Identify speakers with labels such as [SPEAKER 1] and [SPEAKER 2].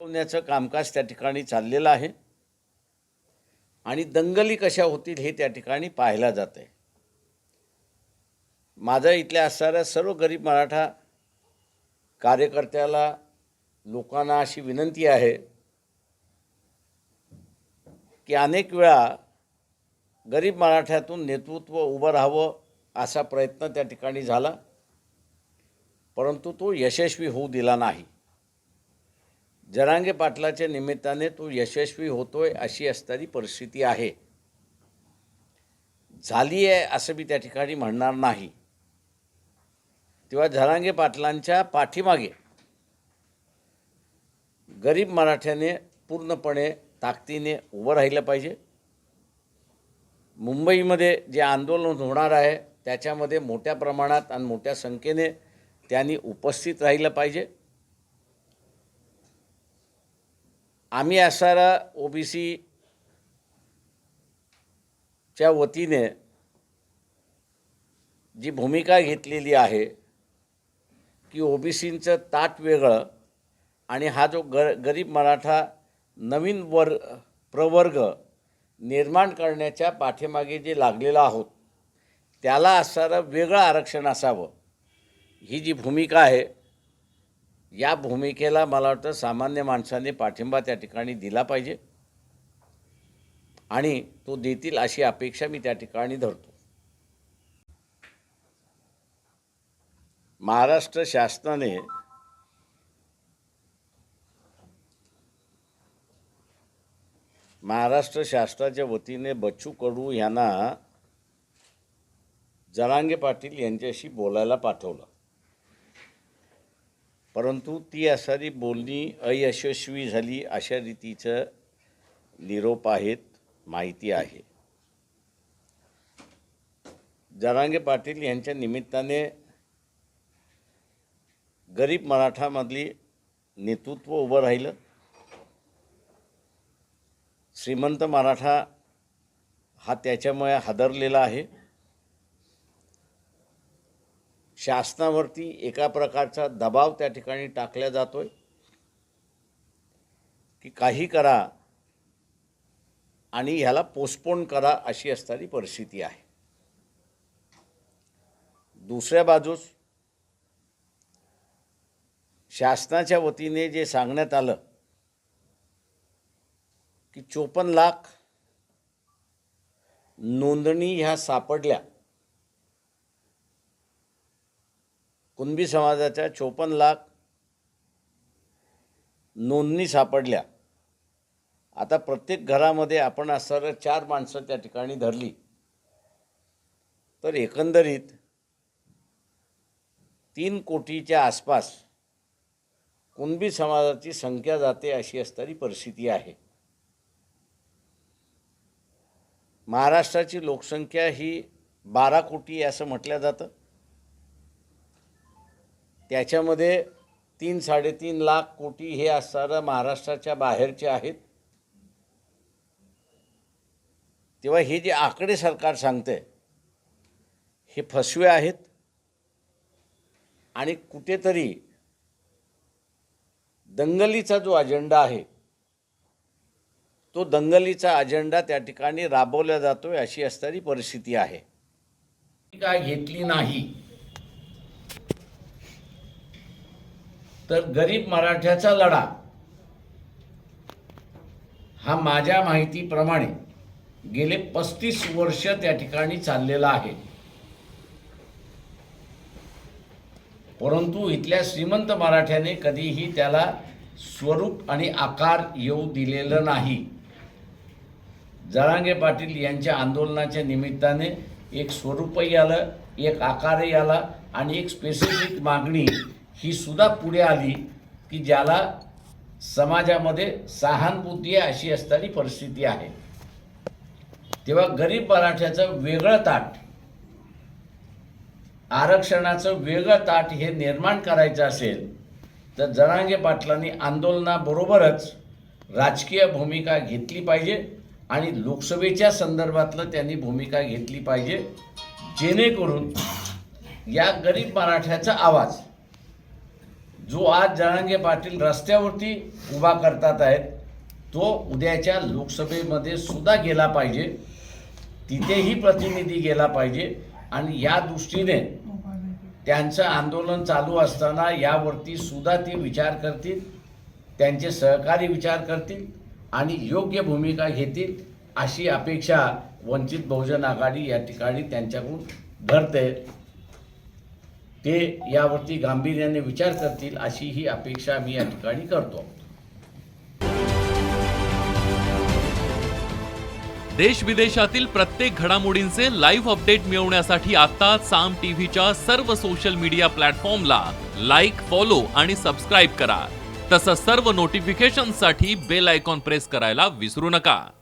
[SPEAKER 1] होण्याचं कामकाज त्या ठिकाणी चाललेलं आहे. आणि दंगली कशा होतील हे त्या ठिकाणी पाहायला जात आहे माझा इथल्या असणाऱ्या सर्व गरीब मराठा कार्यकर्त्याला लोकांना अशी विनंती आहे की अनेक वेळा गरीब मराठ्यातून नेतृत्व उभं राहावं असा प्रयत्न त्या ठिकाणी झाला परंतु तो यशस्वी होऊ दिला नाही. जरांगे पाटलाच्या निमित्ताने तो यशस्वी होतोय अशी असणारी परिस्थिती आहे. झाली आहे असं मी त्या ठिकाणी म्हणणार नाही. तेव्हा झरांगे पाटलांच्या पाठीमागे गरीब मराठ्याने पूर्णपणे ताकदीने उभं राहिलं पाहिजे. मुंबईमध्ये जे आंदोलन होणार आहे त्याच्यामध्ये मोठ्या प्रमाणात आणि मोठ्या संख्येने त्यांनी उपस्थित राहिलं पाहिजे. आम्ही असणारा ओ बी सीच्या वतीने जी भूमिका घेतलेली आहे की ओ बी सींचं ताट वेगळं आणि हा जो ग गरीब मराठा नवीन वर प्रवर्ग निर्माण करण्याच्या पाठीमागे जे लागलेलं आहोत त्याला असणारं वेगळं आरक्षण असावं ही जी भूमिका आहे या भूमिकेला मला वाटतं सामान्य माणसाने पाठिंबा त्या ठिकाणी दिला पाहिजे. आणि तो देतील अशी अपेक्षा मी त्या ठिकाणी धरतो. महाराष्ट्र शासनाने महाराष्ट्र शासनाच्या वतीने बच्चू कडू यांना जरांगे पाटील यांच्याशी बोलायला पाठवलं. परंतु ती असणारी बोलणी अयशस्वी झाली अशा रीतीचं निरोप आहेत माहिती आहे. जरांगे पाटील यांच्या निमित्ताने गरीब मराठामधली नेतृत्व उभं राहिलं. श्रीमंत मराठा हा त्याच्यामुळे हादरलेला आहे. शासनावरती एका प्रकारचा दबाव त्या ठिकाणी टाकला जातोय. की काही करा आणि ह्याला पोस्टपोन करा अशी असणारी परिस्थिती आहे. दुसऱ्या बाजूस शासनाच्या वतीने जे सांगण्यात आलं की चोपन्न लाख नोंदणी ह्या सापडल्या. कुणबी समाजाच्या चोपन्न लाख नोंदणी सापडल्या. आता प्रत्येक घरामध्ये आपण असणारं चार माणसं त्या ठिकाणी धरली तर एकंदरीत तीन कोटीच्या आसपास कुणबी समाजाची संख्या जाते अशी असणारी परिस्थिती आहे. महाराष्ट्राची लोकसंख्या ही बारा कोटी असं म्हटलं जातं. त्याच्यामध्ये तीन साडेतीन लाख कोटी हे असणारं महाराष्ट्राच्या बाहेरचे आहेत. तेव्हा हे जे आकडे सरकार सांगते हे फसवे आहेत. आणि कुठेतरी दंगलीचा जो अजेंडा आहे तो दंगलीचा अजेंडा त्या ठिकाणी राबवला जातोय अशी असणारी परिस्थिती आहे. काय घेतली नाही. तर गरीब मराठ्याचा लढा. हा माझ्या माहितीप्रमाणे गेले पस्तीस वर्ष त्या ठिकाणी चाललेला आहे. परंतु इथल्या श्रीमंत मराठ्याने कधीही त्याला स्वरूप आणि आकार येऊ दिलेलं नाही. जरांगे पाटील यांच्या आंदोलनाच्या निमित्ताने एक स्वरूपही आलं एक आकारही आला आणि एक स्पेसिफिक मागणी ही सुद्धा पुढे आली की ज्याला समाजामध्ये सहानुभूती आहे अशी असणारी परिस्थिती आहे. तेव्हा गरीब मराठ्याचं वेगळं ताट आरक्षणाचं वेगळं ताट हे निर्माण करायचं असेल तर जरांगे पाटलांनी आंदोलनाबरोबरच राजकीय भूमिका घेतली पाहिजे आणि लोकसभेच्या संदर्भातलं त्यांनी भूमिका घेतली पाहिजे जेणेकरून या गरीब मराठ्याचा आवाज जो आज जरांगे पाटील रस्त्यावरती उभा करतात आहेत तो उद्याच्या लोकसभेमध्ये सुद्धा गेला पाहिजे. तिथेही प्रतिनिधी गेला पाहिजे. आणि या दृष्टीने त्यांचं आंदोलन चालू असताना यावरती सुद्धा ते विचार करतील त्यांचे सहकारी विचार करतील आणि योग्य भूमिका घेतील अशी अपेक्षा वंचित बहुजन आघाडी या ठिकाणी त्यांच्याकडून धरते ते यावरती गांभीर्याने विचार करतील अशी ही अपेक्षा मी या ठिकाणी करतो.
[SPEAKER 2] देश विदेशातील प्रत्येक घडामोडींचे लाईव्ह अपडेट मिळवण्यासाठी आता साम टीव्हीच्या सर्व सोशल मीडिया प्लॅटफॉर्मला लाईक फॉलो आणि सबस्क्राईब करा. तसंच सर्व नोटिफिकेशनसाठी बेल आयकॉन प्रेस करायला विसरू नका.